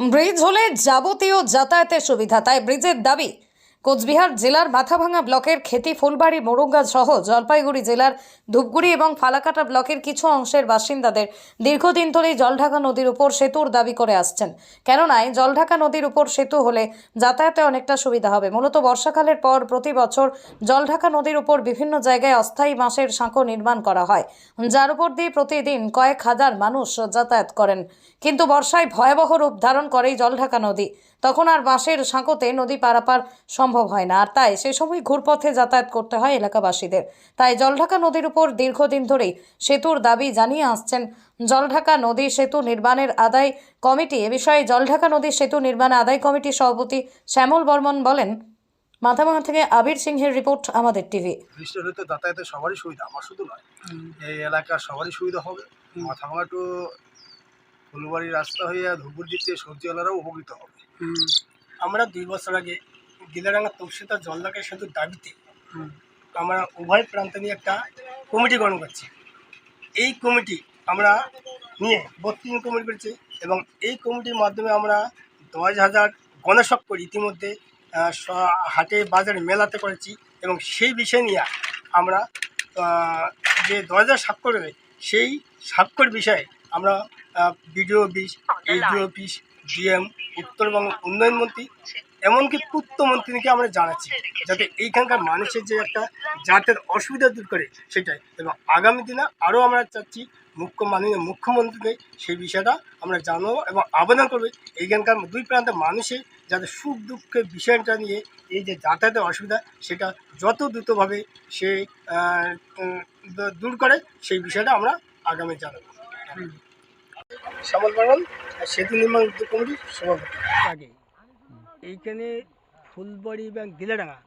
Bridge হলে যাবতীয় যাতায়াতের সুবিধা তাই ব্রিজের দাবি কোচবিহার জেলার মাথাভাঙা ব্লকের খেতি ফুলবাড়ি, মোরঙ্গা সহ জলপাইগুড়ি জেলার ধূপগুড়ি এবং ফালাকাটা ব্লকের কিছু অংশের বাসিন্দাদের দীর্ঘদিন ধরেই জলঢাকা নদীর উপর সেতুর দাবি করে আসছেন। কেননা জলঢাকা নদীর উপর সেতু হলে যাতায়াতে অনেকটা সুবিধা হবে। মূলত বর্ষাকালের পর প্রতি বছর জলঢাকা নদীর উপর বিভিন্ন জায়গায় অস্থায়ী বাঁশের সাঁকো নির্মাণ করা হয়, যার উপর দিয়ে প্রতিদিন কয়েক হাজার মানুষ যাতায়াত করেন। কিন্তু বর্ষায় ভয়াবহ রূপ ধারণ করে এই জলঢাকা নদী। তখন আর বাঁশের সাঁকোতে নদী পারাপার সম্ভব হয় না। আর তাই সে সময় ঘুরপথে যাতায়াত করতে হয় এলাকাবাসীদের। তাই জলঢাকা নদীর উপর দীর্ঘদিন ধরেই সেতুর দাবি জানিয়ে আসছেন জলঢাকা নদী সেতু নির্মাণের আদায় কমিটি। এ বিষয়ে জলঢাকা নদী সেতু নির্মাণ আদায় কমিটির সভাপতি শ্যামল বর্মন বলেন মাথাভাঙা থেকে আবির সিংহের রিপোর্ট আমাদের টিভি। যাতায়াতের সবারই সুবিধা আমার শুধু নয় এই এলাকার সবারই সুবিধা হবে। মাথাভাঙা টু ফুলবাড়ির রাস্তা হয়ে ধুপুর দিতে সবজিওয়ালারাও উপকৃত হবে। আমরা দুই বছর আগে গিলারাঙ্গা তপসিতা জলদাকে সেতুর দাবিতে আমরা উভয় প্রান্ত নিয়ে একটা কমিটি গঠন করছি। এই কমিটি আমরা নিয়ে বত্রিশ কমিটি করেছি এবং এই কমিটির মাধ্যমে আমরা দশ হাজার গণস্বাক্ষর ইতিমধ্যে হাটে বাজারে মেলাতে করেছি এবং সেই বিষয় নিয়ে আমরা যে দশ হাজার স্বাক্ষর সেই স্বাক্ষর বিষয়ে আমরা BDO office HDO office DM, Uttarbanga উন্নয়ন মন্ত্রী, এমনকি পূর্তমন্ত্রীকে আমরা জানাচ্ছি, যাতে এইখানকার মানুষের যে একটা যাতের অসুবিধা দূর করে সেটাই। এবং আগামী দিনে আরও আমরা চাচ্ছি, মুখ্য মাননীয় মুখ্যমন্ত্রীকে সেই বিষয়টা আমরা জানাব এবং আবেদন করবে, এইখানকার দুই প্রান্তের মানুষের যাতে সুখ দুঃখের বিষয়টা নিয়ে এই যে যাতায়াতের অসুবিধা, সেটা যত দ্রুতভাবে সে দূর করে, সেই বিষয়টা আমরা আগামী জানাব। শ্যামল বর্মন সেতু নির্মাণ কমিটির সভাপতি। আগে। এইখানে ফুলবাড়ি এবং গিলাডাঙ্গা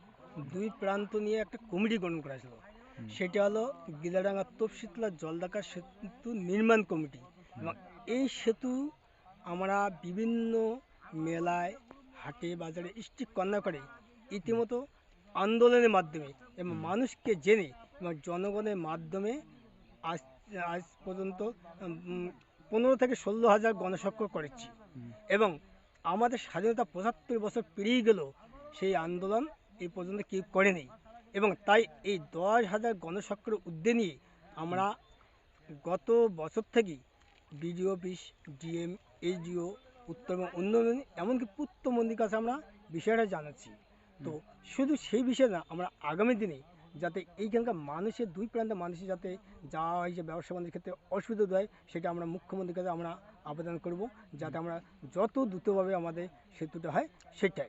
দুই প্রান্ত নিয়ে একটা কমিটি গঠন করা ছিল। সেটা হলো গিলাডাঙ্গা তপশিতলা জলদাকা সেতু নির্মাণ কমিটি। এবং এই সেতু আমরা বিভিন্ন মেলায় হাটে বাজারে স্টিক কন্যা করে ইতিমতো আন্দোলনের মাধ্যমে এবং মানুষকে জেনে এবং জনগণের মাধ্যমে আজ আজ পর্যন্ত পনেরো থেকে ষোলো হাজার গণস্বাক্ষর করেছি। এবং আমাদের স্বাধীনতা পঁচাত্তর বছর পেরিয়ে গেল সেই আন্দোলন এই পর্যন্ত কেউ করেনি। এবং তাই এই দশ হাজার গণস্বাক্ষর উদ্যে নিয়ে আমরা গত বছর থেকেই BDO office DM HDO Uttarbanga উন্নয়ন এমনকি পূর্ত মন্দির কাছে আমরা বিষয়টা জানাচ্ছি। তো শুধু সেই বিষয়ে না আমরা আগামী দিনে যাতে এইখানকার মানুষের, দুই প্রান্তের মানুষের যাতে যাওয়া হয় যে ব্যবসা বাণিজ্যের ক্ষেত্রে অসুবিধা দেয়, সেটা আমরা মুখ্যমন্ত্রীর কাছে আমরা আবেদন করব, যাতে আমরা যত দ্রুতভাবে আমাদের সেতুটা হয় সেটাই।